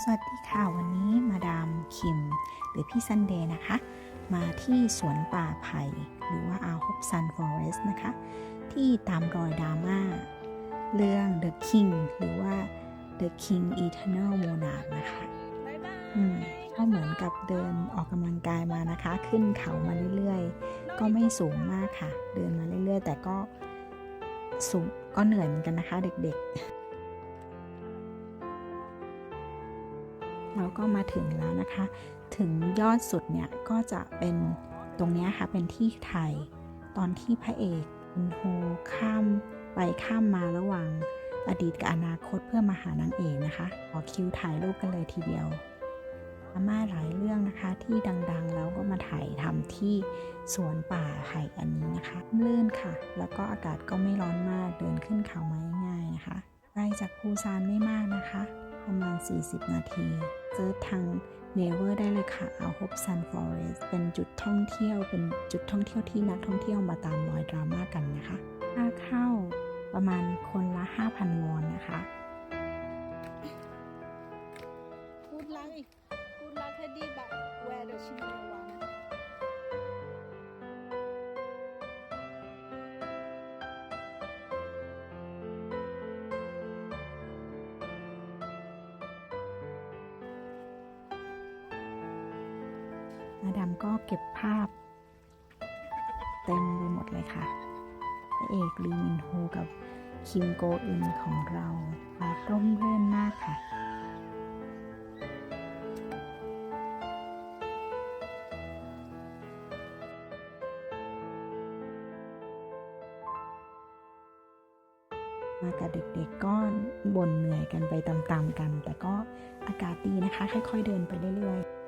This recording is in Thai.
สวัสดีค่ะ วันนี้มาดามคิม หรือพี่ซันเดย์นะคะ มาที่สวนป่าไผ่หรือว่าอาฮบซันฟอเรสต์นะคะ ที่ตามรอยดราม่า เรื่อง The King หรือว่า The King Eternal Monarch นะคะบ๊ายบายอืมก็เหมือนกับเดินออกกำลังกายมานะคะ ขึ้นเขามาเรื่อยๆ ก็ไม่สูงมากค่ะ เดินมาเรื่อยๆ แต่ก็สูงก็เหนื่อยเหมือนกันนะคะ เด็กๆ เราก็มาถึงแล้วนะคะ ถึงยอดสุดเนี่ยก็จะเป็นตรงนี้ค่ะเป็นที่ไทย ตอนที่พระเอกอุนโฮข้ามไปข้ามมาระหว่างอดีตกับอนาคตเพื่อมาหานางเอกนะคะ ขอคิวถ่ายรูปกันเลยทีเดียวดราม่าหลายเรื่องนะคะที่ดังๆ แล้วก็มาถ่ายทำที่สวนป่าไผ่อันนี้นะคะลื่นค่ะ แล้วก็อากาศก็ไม่ร้อนมากเดินขึ้นเขามาง่ายๆนะคะไกลจากภูซานไม่มากนะคะ ประมาณ 40 นาทีเซิร์ชทางเนเวอร์ได้เลยค่ะเอาฮบซันฟอเรสเป็นจุดท่องเที่ยว เป็นจุดท่องเที่ยวที่นักท่องเที่ยวมาตามรอยดราม่ากันนะคะค่าเข้าประมาณคนละ 5,000 วอนนะคะกูดลักอีกกูดลักให้ดีแบบ where the children want มาดามก็เก็บภาพ เต็มไปหมดเลยค่ะพระเอกลีมินโฮกับคิมโกอึนของเราภาร่มรื่นมากค่ะมากับเด็กๆก็บ่นเหนื่อยกันไปตามๆกัน แต่ก็อากาศดีนะคะ ค่อยๆเดินไปเรื่อยๆ